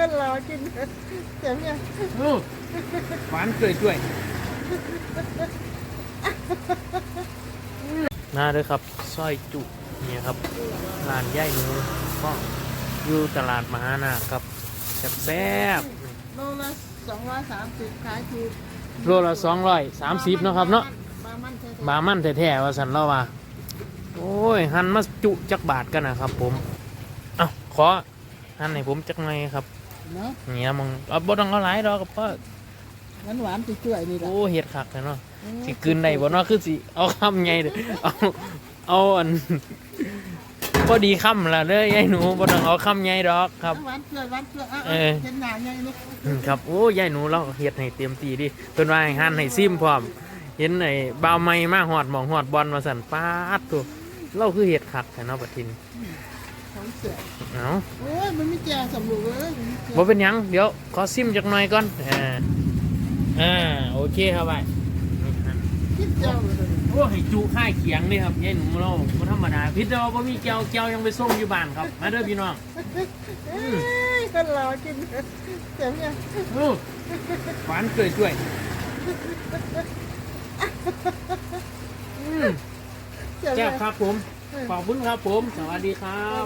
ก็รอกินเดี๋ยวเนี่ยอื้อหวานเกยด้วยมาเลยครับสร้อยจุเนี่ยครับร้านย่ายหนูก็อยู่ตลาดมหานาคครับแซ่บโลละสองร้อยสามสิบขายถูกๆโลละสองร้อยสามสิบนาะครับเนาะบามันแท้ๆบามันแท้ๆว่าสันเล่าว่าโอ้ยหันมาจุจักบาทกันนะครับผม เอาขอหันให้ผมจักหน่อยครับ เนาะเนี่ยมึงเอาบ่ต้องเอาหลายดอกครับพ่อหวานหวานๆจุ่ยๆนี่แหละโอ้เฮ็ดคักเลยเนาะสิกลืนได้บ่เนาะคือสิเอาคำใหญ่เด้อเอาเอาอันพอดีคำละเด้อยายหนูบ่ต้องเอาคำใหญ่ดอกครับ หวานเกลือหวานเกลืออะเออเห็นหนาใหญ่ลูกอืมครับโอ้ยายหนูเราเฮ็ดให้เต็มที่ดิเพิ่นว่าให้หันให้ซิมพร้อม เห็นไอ้บ่าวใหม่มาฮอดหมองฮอดบอลมาสั่นปาดตัวเราคือเฮ็ดคักแท้เนาะบัดทีนี้ของเสือเอ้าโอ้ยมันไม่แจงสำลูกเลยมันไม่แจง บ่เป็นหยัง เดี๋ยว ขอซิมจักหน่อยก่อน อ่า อ่า โอเคครับไปคิดเจ้าเลยโอ้ให้จุค่ายเขียงนี่ครับยายหนูเราบ่ธรรมดาพิษเราบ่มีแก้วแก้วยังไปส่งอยู่บ้านครับ มาเด้อพี่น้องเอ้ยก็รอกินเดี๋ยวเนี่ยอื้อหวานเกยด้วยอืมเดี๋ยวแซ่เนี่บยครับผม ขอบคุณครับผม สวัสดีครับ